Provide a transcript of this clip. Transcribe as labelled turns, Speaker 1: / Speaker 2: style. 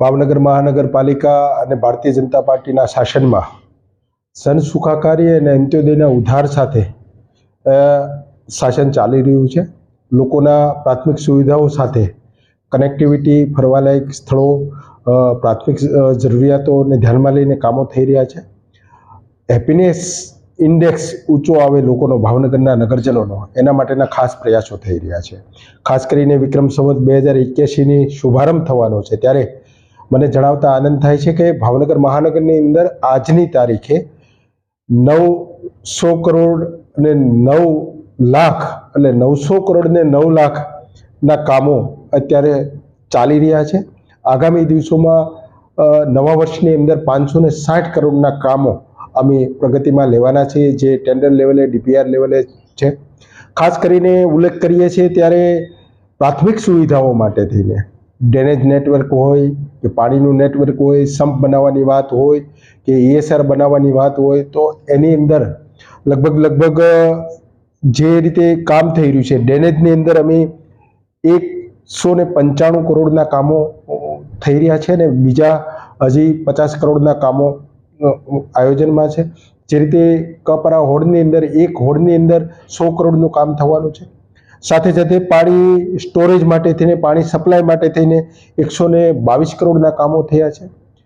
Speaker 1: ભાવનગર મહાનગરપાલિકા અને ભારતીય જનતા પાર્ટીના શાસનમાં સન સુખાકારી અને અંત્યોદયના ઉધાર સાથે શાસન ચાલી રહ્યું છે. લોકોના પ્રાથમિક સુવિધાઓ સાથે કનેક્ટિવિટી ફરવાલાયક સ્થળો પ્રાથમિક જરૂરિયાતોને ધ્યાનમાં લઈને કામો થઈ રહ્યા છે. હેપીનેસ ઇન્ડેક્સ ઊંચો આવે લોકોનો, ભાવનગરના નગરજનોનો, એના માટેના ખાસ પ્રયાસો થઈ રહ્યા છે. ખાસ કરીને વિક્રમ સંવત બે હજાર એક્યાસીની શુભારંભ થવાનો છે. ત્યારે મને જણાવતા આનંદ થાય છે કે ભાવનગર મહાનગરની અંદર આજની તારીખે નવસો કરોડ અને નવ લાખ એટલે નવસો કરોડ ને નવ લાખના કામો અત્યારે ચાલી રહ્યા છે. આગામી દિવસોમાં નવા વર્ષની અંદર પાંચસો ને સાઠ કરોડના કામો અમે પ્રગતિમાં લેવાના છીએ, જે ટેન્ડર લેવલે, ડીપીઆર લેવલે છે. ખાસ કરીને ઉલ્લેખ કરીએ છીએ ત્યારે પ્રાથમિક સુવિધાઓ માટે થઈને. ડ્રેનેજ નેટવર્ક હોય, કે પાણીનું નેટવર્ક હોય, સંપ બનાવવાની વાત હોય, કે ઈએસઆર બનાવવાની વાત હોય, તો એની અંદર લગભગ લગભગ જે રીતે કામ થઈ રહ્યું છે, ડ્રેનેજની અંદર અમે એકસો ને પંચાણું કરોડના કામો થઈ રહ્યા છે ને બીજા હજી પચાસ કરોડના કામો આયોજનમાં છે. જે રીતે કપરા હોડની અંદર, એક હોડની અંદર સો કરોડનું કામ થવાનું છે. સાથે સાથે પાણી સ્ટોરેજ માટે થઈને, પાણી સપ્લાય માટે થઈને એકસો બાવીસ કરોડના કામો થયા છે.